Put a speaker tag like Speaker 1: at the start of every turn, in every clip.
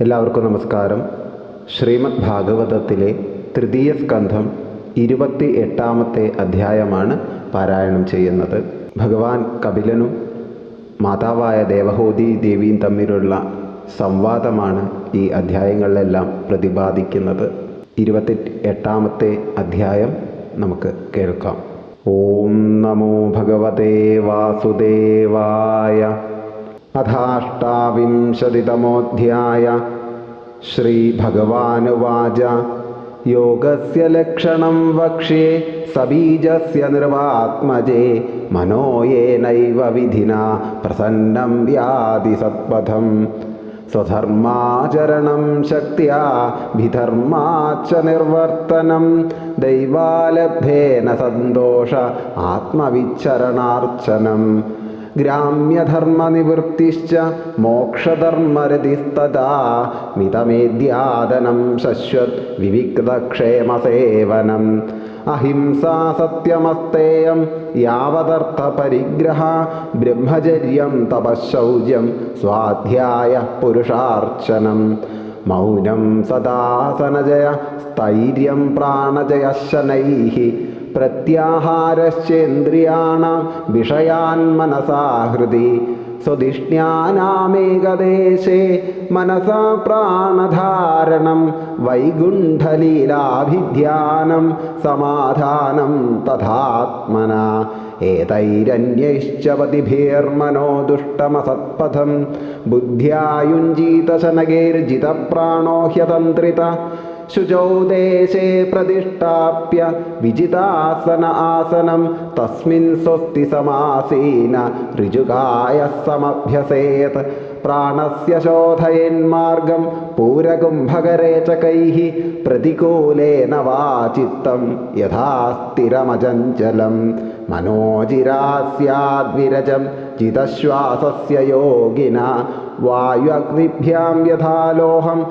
Speaker 1: എല്ലാവർക്കും നമസ്കാരം. ശ്രീമദ് ഭാഗവതത്തിലെ തൃതീയ സ്കന്ധം ഇരുപത്തി എട്ടാമത്തെ അധ്യായമാണ് പാരായണം ചെയ്യുന്നത്. ഭഗവാൻ കപിലനും മാതാവായ ദേവഹോതി ദേവിയും തമ്മിലുള്ള സംവാദമാണ് ഈ അധ്യായങ്ങളിലെല്ലാം പ്രതിപാദിക്കുന്നത്. ഇരുപത്തി എട്ടാമത്തെ അധ്യായം നമുക്ക് കേൾക്കാം. ഓം നമോ ഭഗവതേ വാസുദേവായ अथाष्टाविंशतितमोऽध्याय श्रीभगवानुवाच योगस्य लक्षणं वक्ष्ये सबीजस्य निर्वात्मजे मनो येनैव विधिना प्रसन्नं याति सत्पथं स्वधर्माचरणं शक्त्या भिधर्माच्च निर्वर्तनं दैवालब्धेन सन्तोष आत्मविचरणार्चनम् ഗ്രാമ്യധർമ്മനിവൃത്തിശ്ച മോക്ഷധർമ്മരതിസ്തഥാ മിതമേദ്യാദനം ശശ്വത് വിവിക്തക്ഷേമസേവനം. അഹിംസാ സത്യമസ്തേയം യാവതർത്ഥ പരിഗ്രഹ ബ്രഹ്മചര്യം തപശൗചം സ്വാധ്യായ പുരുഷാർച്ചനം. മൗനം സദാസനജയ സ്ഥൈര്യം പ്രാണജയശനൈ പ്രത്യാഹാരശ്ചേന്ദ്രിയാണ വിഷയാൻ മനസാഹൃതി സ്വതിഷ്ണ്യാനാമേകദേശേ മനസാ പ്രാണധാരണം വൈകുണ്ഠലീലാഭിധ്യാനം സമാധാനം തഥാത്മന. ഏതൈരന്യൈശ്ചവതിഭീർമനോ ദുഷ്ടമസത്പഥം ബുദ്ധ്യായുഞ്ജീതശനകേർജിതപ്രാണോ ഹ്യതന്ത്രിത शुचौ देशे प्रतिष्ठाप्य विजितासन आसनं तस्मिन् स्वस्ति समासीन ऋजुकायः समभ्यसेत् प्राणस्य शोधयन्मार्गं पूरकुम्भकरेचकैः प्रतिकूलेन वा चित्तं यथा स्थिरमचञ्चलं मनोजिरा स्याद्विरजं जितश्वासस्य योगिना वायुअग्निभ्यां यथा लोहं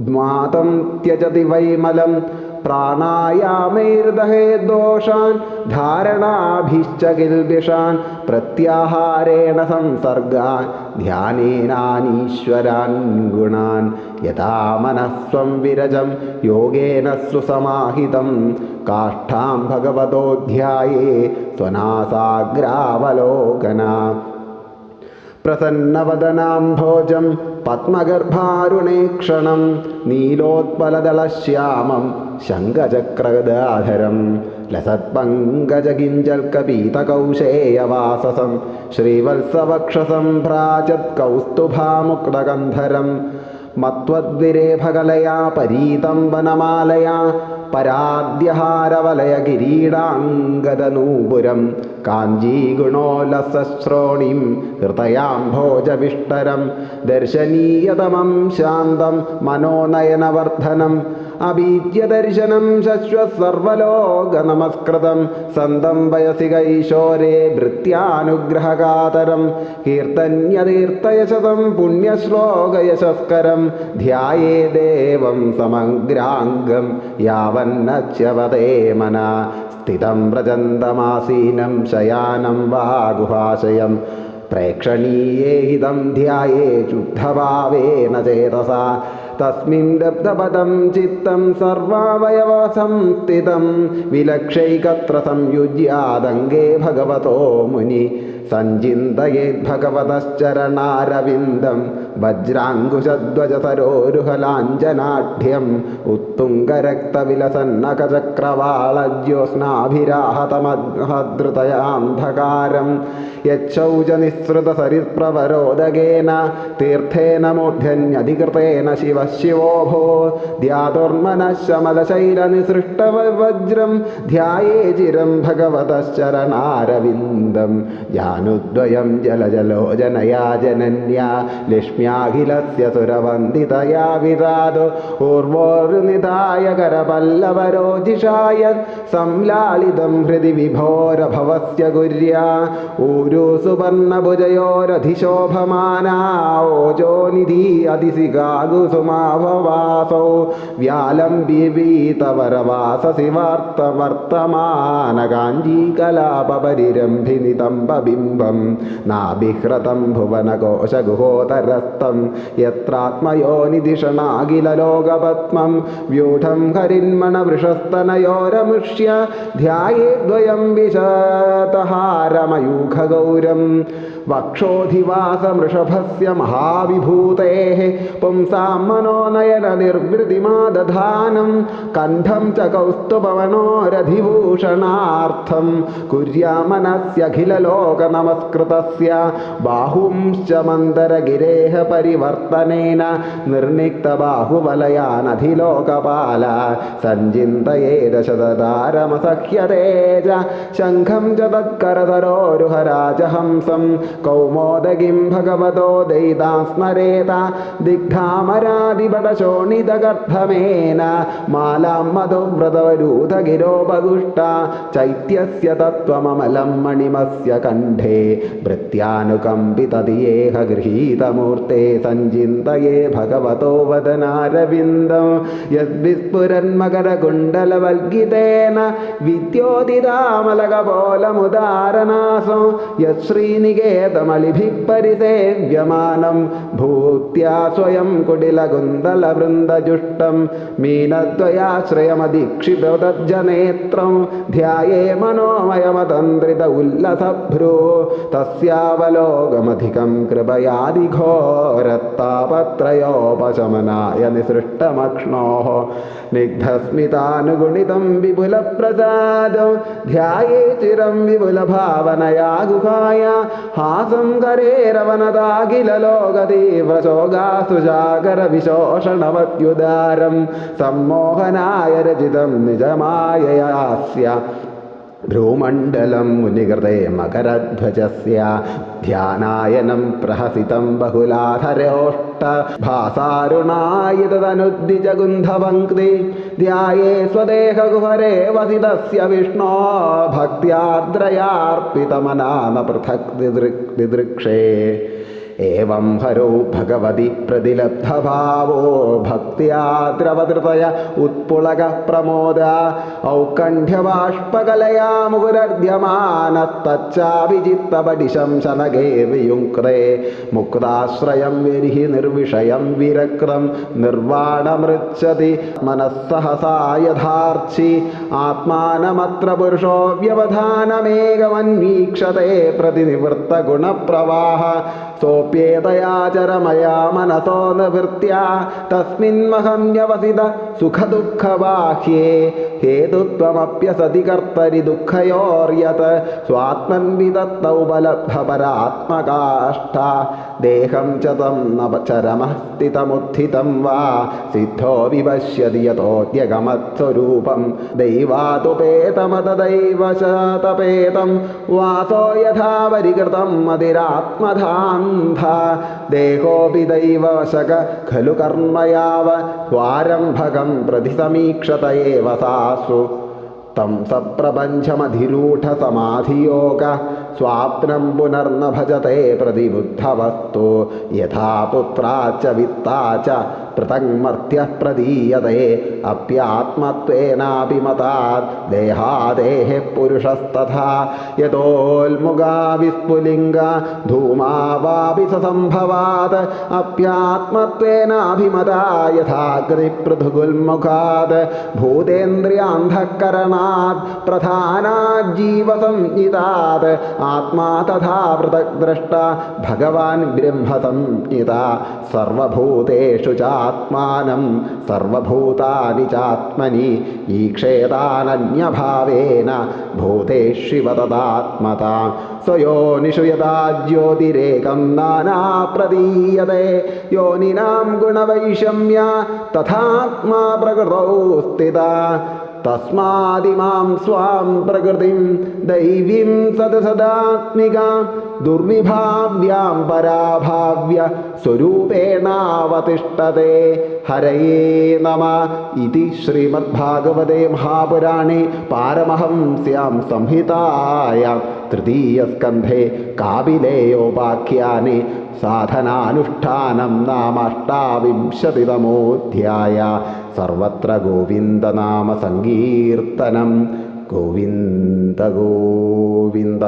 Speaker 1: मातं त्यजति वैमलं। प्राणायामैर्दहे दोषान् धारणाभिश्च किल्बिषान् प्रत्याहारेण संसर्गान् ध्यानेनानीश्वरान् गुणान्। यथा मनः स्वं विरजं योगेन सुसमाहितं। काष्ठां भगवतोऽध्याये स्वनासाग्रावलोकना പത്മഗർഭാരുണേ ക്ഷണം നീലോത്പലദളശ്യാമം ശങ്കചക്രഗദാധരം ലസത്പങ്കജകിഞ്ചൽക്കപീതകൗശേയവാസസം ശ്രീവത്സവക്ഷസം ഭ്രാജത്കൗസ്തുഭാമുക്തഗന്ധരം മത്വദ്വിരേഭകലയാ പരീതം വനമാലയാ പരാദ്യഹാരവലയ കിരീടാംഗതനൂപുരം കാഞ്ചീഗുണോലസശ്രോണീം ഹൃദയാംഭോജവിഷ്ടരം ദർശനീയതമം ശാന്തം മനോനയനവർദ്ധനം. അഭീത്യദർശനം ശശ്വസർവലോക നമസ്കൃതം സന്തം വയസി കൈശോരേ ഭൃത്യാനുഗ്രഹകാതരം. കീർത്തന്യതീർത്ഥയശതം പുണ്യശ്ലോകയശസ്കരം. ധ്യായേ ദേവം സമഗ്രാംഗം യാവന്നച്യവതേ മന. സ്ഥിതം വ്രജന്തമാസീനം ശയാനം വാ ഗുഹാശയം പ്രേക്ഷണീയേ ഹിതം ധ്യായേ ശുദ്ധഭാവേന ചേതസ. തസ്മിൻ ദബ്ദപദം ചിത്തം സർവാവയവസംസ്ഥിതം വിലക്ഷൈകത്ര സംയുജ്യാതങ്കേ ഭഗവതോ മുനി. സഞ്ചിന്തയേത് ഭഗവതശ്ചരണാരവിന്ദം. വജ്രാങ്കുശധ്വജസരോരുഹലാഞ്ജനാഢ്യം ഉത്തുംഗരക്തവിലസന്നകചക്രവാളജ്യോത്സ്നാഭിരാഹതമഹദ്രുതയാന്ധകാരം യച്ചൗജനിസ്സൃതസരിപ്രവരോദകേന തീർത്ഥേന മൂഢ്യന്യധികൃതേന ശിവ ശിവോഭോ ധ്യാതോർമനശമലശൈലനിസൃഷ്ടവജ്രം ധ്യായേ ചിരം ഭഗവതശ്ചരണാരവിന്ദം ജ്ഞാനുദ്വയം ജലജലോജനയാജനന്യ ലക്ഷ്മി യാഖിലസ്യ സുരവന്ദിതയാ വിതാതു ഊർവോർനിതായകരപല്ലവരോജിഷായ സംലാളിതം ഹൃദി വിഭോരഭവസ്യ ഗുര്യ. ഊരൂ സുവർണഭുജയോരധിശോഭമാനാ. ഓജോനിധി അതിശിഖാഗുസുമാഭവാസോ വ്യാലംബിവീതവരവാസസി വാർത്ത വർത്തമാനകാഞ്ചീകലാപരിരംഭിനിതംബിംബം നാഭിഹ്രതം ഭുവനകോശഗുഹോതരസ് ഹസ്തം യത്രാത്മയോനിധിഷണാകില ലോകപത്മം. വ്യൂഢം ഹരിന്മണ വൃഷസ്തനയോരമുഷ്യ ധ്യായേദ്വയം വിശാതഹാരമയൂഖഗൗരം. വക്ഷോധിവാസമൃഷഭസ്യ മഹാവിഭൂതേः പുംസാം മനോനയനനിർവൃതിമാദധാനം കണ്ഠം ച കൗസ്തുഭവനോരധിഭൂഷണാർത്ഥം കുര്യാമനസ്യഖിലലോകനമസ്കൃതസ്യ ബാഹുംശ്ച മന്ദരഗിരേഹ പരിവർത്തനേന നിർണിക്തബാഹുബലയാനധിലോകപാല സഞ്ചിന്തയേ ശതതാരമസഹ്യതേജ ശംഖം ച തത്കരതരോരുഹരാജഹംസം കൗമോദകിം ഭഗവതോ ദൈതാ സ്മരേത ദിഗ്ധാമരാദിപടശോണിതഗർഭമേന മാലാം മധുവ്രതവരൂതഗിരോപഗുഷ്ട ചൈത്യസ്യ തത്വമമലം മണിമസ്യ കണ്ഠേ ഭൃത്യാനുകമ്പിതതിയേഹ ഗൃഹീതമൂർത്തെ സഞ്ചിന്തയേ ഭഗവതോ വദനാരവിന്ദം യദ്വിസ്ഫുരന്മകരകുണ്ടലവൽഗിതേന വിദ്യോതിതാമലകപോലമുദാരനാസോ मलिभिः परिसेव्यमानम्। भूत्या स्वयं कुटिलगुन्दलवृन्दजुष्टं मीनद्वयाश्रयमदीक्षिपदज्जनेत्रं ध्याये मनोमयमतन्द्रित उल्लसभ्रू तस्यावलोकमधिकं कृपयादिघोरत्तापत्रयोपशमनाय निसृष्टमक्ष्णोः निग्धस्मितानुगुणितं विपुलप्रसादं ध्याये चिरं विपुलभावनया गुहाय हासं करेरवनदाखिलोकती തീവ്രശോകാസു ശാകരവിശോഷണമത്യുദാരം സമ്മോഹനായ രചിതം നിജമായ യാസ്യ. ഭ്രൂമണ്ഡലം മുനികൃതേ മകരധ്വജസ്യ. ധ്യാനായനം പ്രഹസിതം ബഹുലാധരോഷ്ട. ഭാസാരുണായിതനുദ്ദിജഗുന്ധപങ്ക്തി ധ്യായേ സ്വദേഹകുഹരേ വസിതസ്യ വിഷ്ണോ. ഭക്തിയാർദ്രയാർപ്പിതമനാന പൃഥക് ദിദൃക്ഷേ. ഏവം ഹരോ ഭഗവതി പ്രതിലബ്ധഭാവോ ഭക്തിയാദ്രവതൃതയ ഉത്പുളക പ്രമോദ ഔകണ്ഠ്യബാഷ്പകലയാ മുഹുരർധ്യമാന തച്ചാഭിജിത്തപടിശം ശനഗേവിയുക്രേ മുക്താശ്രയം വിരിഹി നിർവിഷയം വിരക്രം നിർവാണമൃച്ഛതി മനസ്സഹസാ യഥാർച്ചി ആത്മാനമത്ര പുരുഷോ വ്യവധാനമേകമന്വീക്ഷതേ പ്രതിനിവൃത്തഗുണപ്രവാഹ സോപ്യേതയാചരമയാ മനസോ നിവൃത്യ തസ്മിൻമഹം യവസിത സുഖദുഃഖവാഹ്യേ ഹേതുത്വമപ്യസതി കർത്തരി ദുഃഖയോർയത് സ്വാത്മൻവിദത്ത ഉപലബ്ധപരാത്മകാഷ്ഠ ദേഹം ചതം നവ ചരമസ്ഥിതമുദ്ധിതം വാ. സിദ്ധോ വിപശ്യതി യഥോദ്യഗമത്സ്വരൂപം ദൈവാതുപേതമതദൈവശാതപേതം. വാസോ യഥാ പരികൃതം മതിരാത്മധാന്ധ. ദേഹോപി ദൈവവശക ഖലു കർമ്മയാവ. ദ്വാരംഭകം പ്രതി സമീക്ഷത ഏവ സാസു. തം സപ്രപഞ്ചമധിരൂഢസമാധിയോഗ स्वाप्नं पुनर्न भजते प्रतिबुद्धवस्तु। यथा पुत्रा च वित्ता च पृथङ्मर्त्यप्रदीयते अप्यात्मत्वेनापि मतात् देहादेः पुरुषस्तथा। यतोल्मुगा विस्फुलिङ्ग धूमावापि स सम्भवात्। अप्यात्मत्वेनाभिमता यथाकृतिपृथुगुल्मुखात् भूतेन्द्रियान्धःकरणात् प्रधानाज्जीवसंहितात् आत्मा तथा पृथ्द्रष्टा भगवान्ब्रह्म संता सर्वूतेषु च चात्मानं सर्वभूतानि चात्मनि ईक्षेतानन्यभावेन സ്വയോനിഷു യഥാ ജ്യോതിരേകം നാനാപ്രതീയതേ യോനിനാം ഗുണവൈഷമ്യ തഥാത്മാ പ്രകൃതൗ സ്ഥിത. തസ്മാതിമാം സ്വാം പ്രകൃതിം ദൈവീം സത് സദാത്മികാം. ദുർവിഭാവ്യാം പരാഭാവ്യ സ്വരൂപേണാവതിഷ്ഠത്തെ ഹരയേ നമ. ഇതി ശ്രീമദ്ഭാഗവതേ മഹാപുരാണേ. പാരമഹംസ്യാം സംഹിതായാം. തൃതീയസ്കന്ധേ കാപിലേയോപാഖ്യാനെ സാധനാനുഷ്ഠാനം നാം അഷ്ടാവിംശതിതമോധ്യായ സർവത്ര ഗോവിന്ദനാമ സങ്കീർത്തനം ഗോവിന്ദ ഗോവിന്ദ